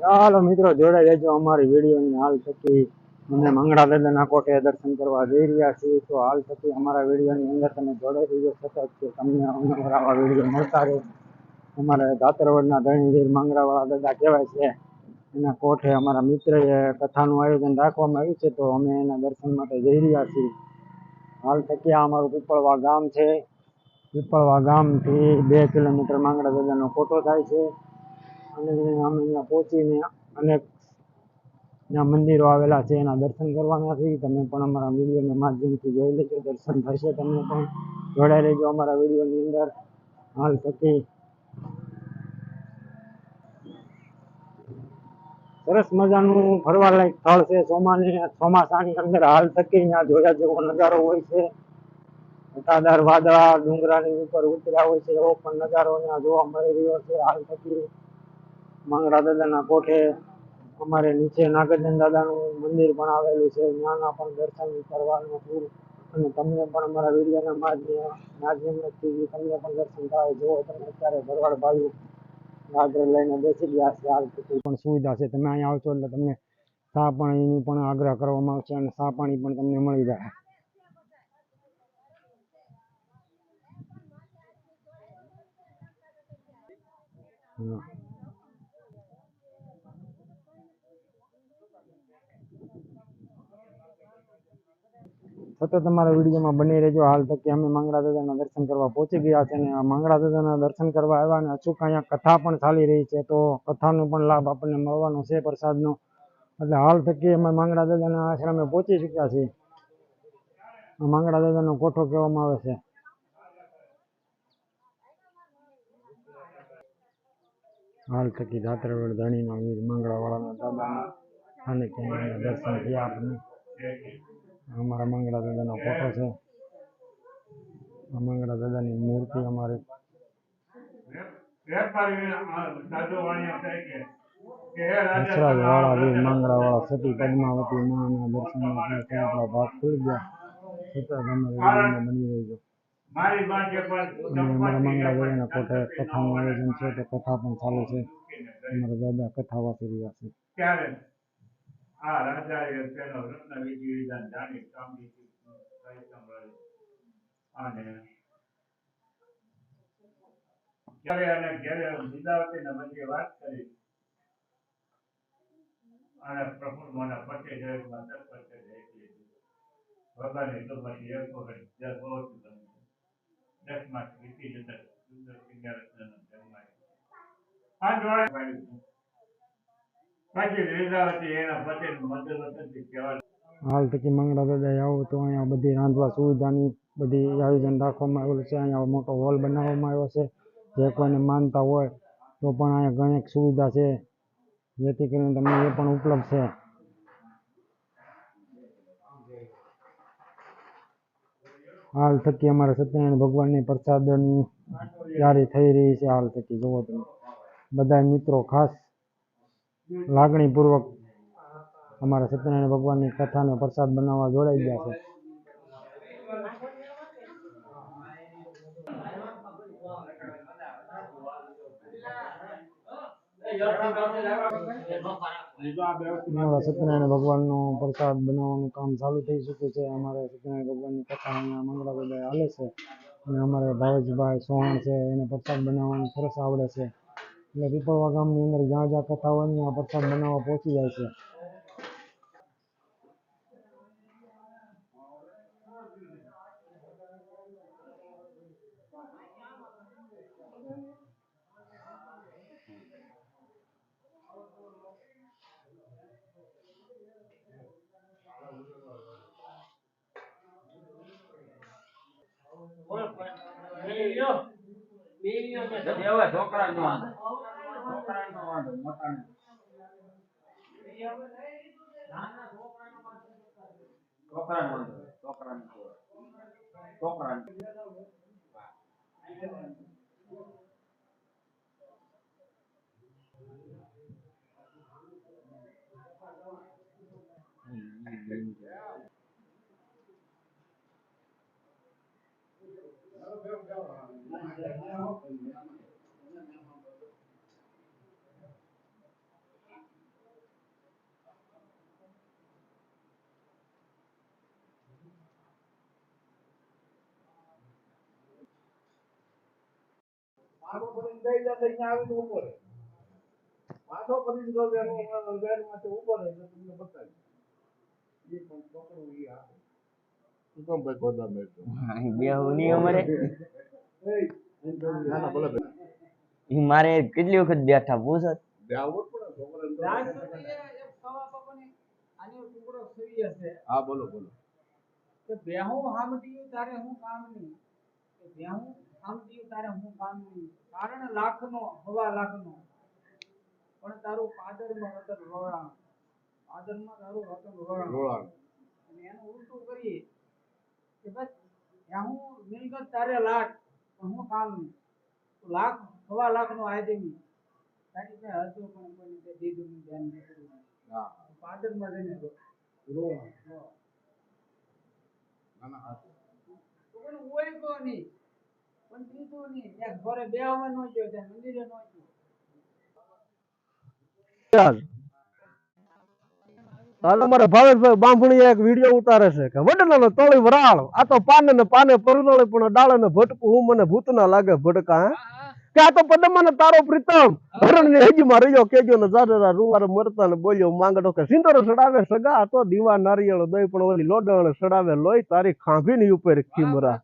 ચાલો મિત્રો, જોડાઈ રહેજો અમારી વિડીયોની હાલ થકી. અમે મંગળા દાદાના કોટે દર્શન કરવા જઈ રહ્યા છીએ, તો હાલ થકી અમારા વિડીયોની અંદર તમે જોડાઈ રહેજો સતત, કે તમને અવનવર આવા વીડિયો મળતા રહે. અમારા દાતરવડના ધણીવીર મંગળાવાળા દાદા કહેવાય છે. એના કોઠે અમારા મિત્રએ કથાનું આયોજન રાખવામાં આવ્યું છે, તો અમે એના દર્શન માટે જઈ રહ્યા છીએ. હાલ થકી આ અમારું પીપળવા ગામ છે. પીપળવા ગામથી બે કિલોમીટર માંગડા દાદાનો કોટો થાય છે. અને અમે અહીંયા પહોંચીને અનેક મંદિરો આવેલા છે, એના દર્શન કરવાના છે. તમે પણ અમારા વિડીયોના માધ્યમથી જોઈ લેજો. દર્શન થશે તમને પણ. જોડાઈ લેજો અમારા વિડીયોની અંદર. હાલ થકી. સરસ મજાનું ફરવાલાયક સ્થળ છે. ચોમાની, ચોમાસાની અંદર હાલ થકી ત્યાં જોયા જેવો નજારો હોય છે. ઘટાદાર વાદળા ડુંગરાની ઉપર ઉતર્યા હોય છે એવો પણ નજારો ત્યાં જોવા મળી રહ્યો છે. હાલ થકી માંગડા દાદાના કોઠે અમારે નીચે નાગરજન દાદાનું મંદિર પણ આવેલું છે. ત્યાંના પણ દર્શન કરવાનું પૂરું અને તમને પણ અમારા વિડીયોના માધ્યમ માધ્યમથી તમને પણ દર્શન થાય. જો તમે અત્યારે ભરવાડ ભાઈ રાત્રે લઈને બેસી ગયા છે, હાલ પણ સુવિધા છે. તમે અહીંયા આવશો એટલે તમને સા પાણીની પણ આગ્રહ કરવામાં આવશે અને સા પાણી પણ તમને મળી જાય. સતત તમારા વિડીયોમાં બની રહેજો. હાલ તક અમે મંગળા દાદાના દર્શન કરવા પહોંચી ગયા છે અને આ દાદાના દર્શન કરવા આવ્યા અને અચૂક અહીંયા કથા પણ ચાલી રહી છે. તો કથાનો પણ લાભ આપણને મળવાનો છે પ્રસાદનો. એટલે હાલ થકી અમે મંગળા દાદાના આશ્રમે પહોંચી ચૂક્યા છીએ. આ મંગળા દાદાનો કોઠો કહેવામાં આવે છે. હાલ થકી દાત્રવેડ ધણીના વીર દાદાના અને દર્શન થયા આપણને. અમારા મંગળા દાદાનો ફોટો છે. મંગળા દાદાની મૂર્તિ અમારી. વાળા વીર સતી, પદ્માવતી માના ભાગ ખુલી ગયા. છતાં વિડીયોમાં બની રહેજો મારી પાસે કથાનું આયોજન છે, તો કથા પણ ચાલુ છે. અમારા દાદા કથા વાંચી રહ્યા છે. આ રાજાએ તેનો રત્ન વિધિ વિધાન જાણી કામની અને ક્યારે અને ક્યારે લીલાવતીના વચ્ચે વાત કરી. અને પ્રફુલ્લ મને પતે જગતમાં તત્પર છે ભગવાનની કૃપાથી એક વખત જગ બહુ જ ગમ્યું. દસ માસ વીતી જતા સુંદર સિંગાર રત્નનો જન્માય પાંચ વાર પાડ્યું છે. પછી લીલાવતી એના પતિનું મધુવતનથી કહેવા હાલ થકી મંગળા દાદાએ આવો તો અહીંયા બધી રાંધવા સુવિધાની બધી આયોજન રાખવામાં આવેલું છે. અહીંયા મોટો હોલ બનાવવામાં આવ્યો છે. જે કોઈને માનતા હોય તો પણ અહીંયા ઘણી સુવિધા છે. જેથી કરીને તમને એ પણ ઉપલબ્ધ છે. હાલ થકી અમારે સત્યનારાયણ ભગવાનની પ્રસાદની તૈયારી થઈ રહી છે. હાલ થકી જુઓ તમે. બધા મિત્રો ખાસ લાગણીપૂર્વક અમારા સત્યનારાયણ ભગવાનની કથાને પ્રસાદ બનાવવા જોડાઈ ગયા છે. સત્યનારાયણ ભગવાનનો પ્રસાદ બનાવવાનું કામ ચાલુ થઈ ચૂક્યું છે. અમારે સત્યનારાયણ ભગવાનની કથા અહીંયા મંગળાભાઈ હાલે છે. અને અમારે ભાવેશભાઈ સોહણ છે, એને પ્રસાદ બનાવવાનું સરસ આવડે છે. એટલે પીપળવા ગામની અંદર જ્યાં જ્યાં કથા હોય ત્યાં પ્રસાદ બનાવવા પહોંચી જાય છે. નથી છોકરા છોકરાનો વાંધો. નો વાંધો મોટાનો છોકરાનો વાંધો છોકરાનો છોકરાનો. માથો ફરીને બે જાય તો આવીને ઊભો માથો ફરીને જો વેરમાંથી ઊભો રહે તો તમને બતાવી એ પણ પકડવું એ આપે. કામ ભાઈ ગોદા અમારે. ઈ મારે કેટલી વખત બેઠા પૂછત પડે હા બોલો બોલો. કે બેહું હામટીયું તારે હું કામ નહીં. કે બેહું હામટીયું તારે હું કામ નહીં. કારણ લાખનો હવા લાખનો. પણ તારું પાદરમાં વતન રોળાણ પાદરમાં તારું રતન રોળાણ રોળાણ અને એનું ઉલટું કરીએ. કે બસ હું મિલકત તારે લાખ પણ હું કામ નહીં. તો લાખ હવા લાખનો આદમી તારી પાસે હતો પણ કોઈને દીધું નહીં ધ્યાન નહીં કર્યું પાદરમાં જઈને રો-. ના ના હા. તો નહીં. પણ કીધું નહીં. ત્યાં ઘરે બેહવા ન ગયો ત્યાં મંદિરે ન ગયો. હાલ અમારે ભાવેશભાઈ બાંભણી એક વીડિયો ઉતારે છે કે વડલાનો તોળી વરાળ. આ તો પાને ને પાને પરુનોળી પણ ડાળે ને ભટકું, હું મને ભૂત ના લાગે ભટકા કે આ તો પદમા ને તારો પ્રીતમ. હરણ ને હજીમાં રહ્યો, કેજો ને જાડેરા રૂવારે મરતા ને બોલ્યો, માંગડો કે સિંદરો સડાવે સગા, આ તો દીવા, નારિયેળ દઈ પણ ઓલી લોડણ સડાવે લોહી, તારી ખાંભી ની ઉપર ખીમરા.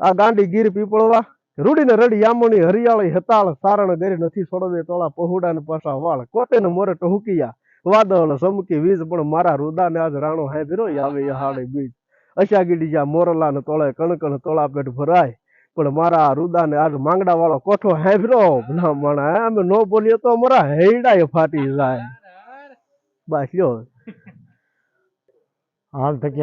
આ ગાંડી ગીર પીપળવા, રૂડીને રડી યામણી, હરિયાળી, હતાળ, સારણ ગરી નથી છોડવે, તોળા પહોડા ને પાછા વાળ. કોતે ને મોરે ટહુકિયા? વાદળ સમકી વીજ, પણ મારા રુદાને આજ રાણો હાંભીરો આવે હાડે બીજ. અશાગીડી જા મોરલા ને તોળે, કણકણ તોળા પેટ ભરાય. પણ મારા રુદાને આજ માંગડા વાળો કોઠો હાંભીરો ભલા માણા અમે નો બોલીએ તો અમારા હેડાય ફાટી જાય. બસ લ્યો હાલ થકી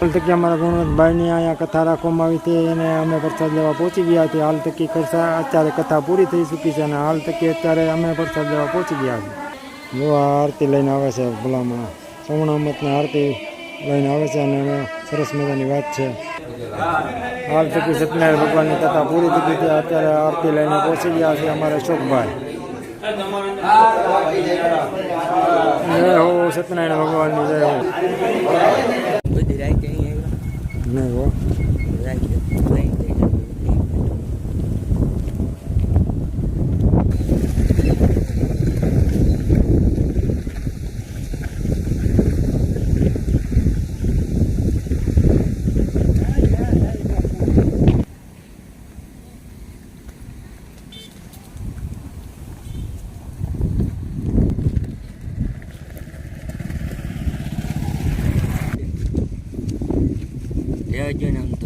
હાલ તકી અમારા ગુણવંતભાઈની અહીંયા કથા રાખવામાં આવી હતી અને અમે પ્રસાદ લેવા પહોંચી ગયા હતી હાલ તકી કરતા અત્યારે કથા પૂરી થઈ ચૂકી છે અને હાલ તકી અત્યારે અમે પ્રસાદ લેવા પહોંચી ગયા છીએ. જો આ આરતી લઈને આવે છે ભલામણ. સવણામતની આરતી લઈને આવે છે અને અમે સરસ મજાની વાત છે. હાલ તકી સત્યનારાયણ ભગવાનની કથા પૂરી થઈ ગઈ હતી અત્યારે આરતી લઈને પહોંચી ગયા છે અમારા અશોકભાઈ જય હો સત્યનારાયણ ભગવાનની, જય હો. બધી રાખી અહીં નહીં હો રાખી જય જય નામ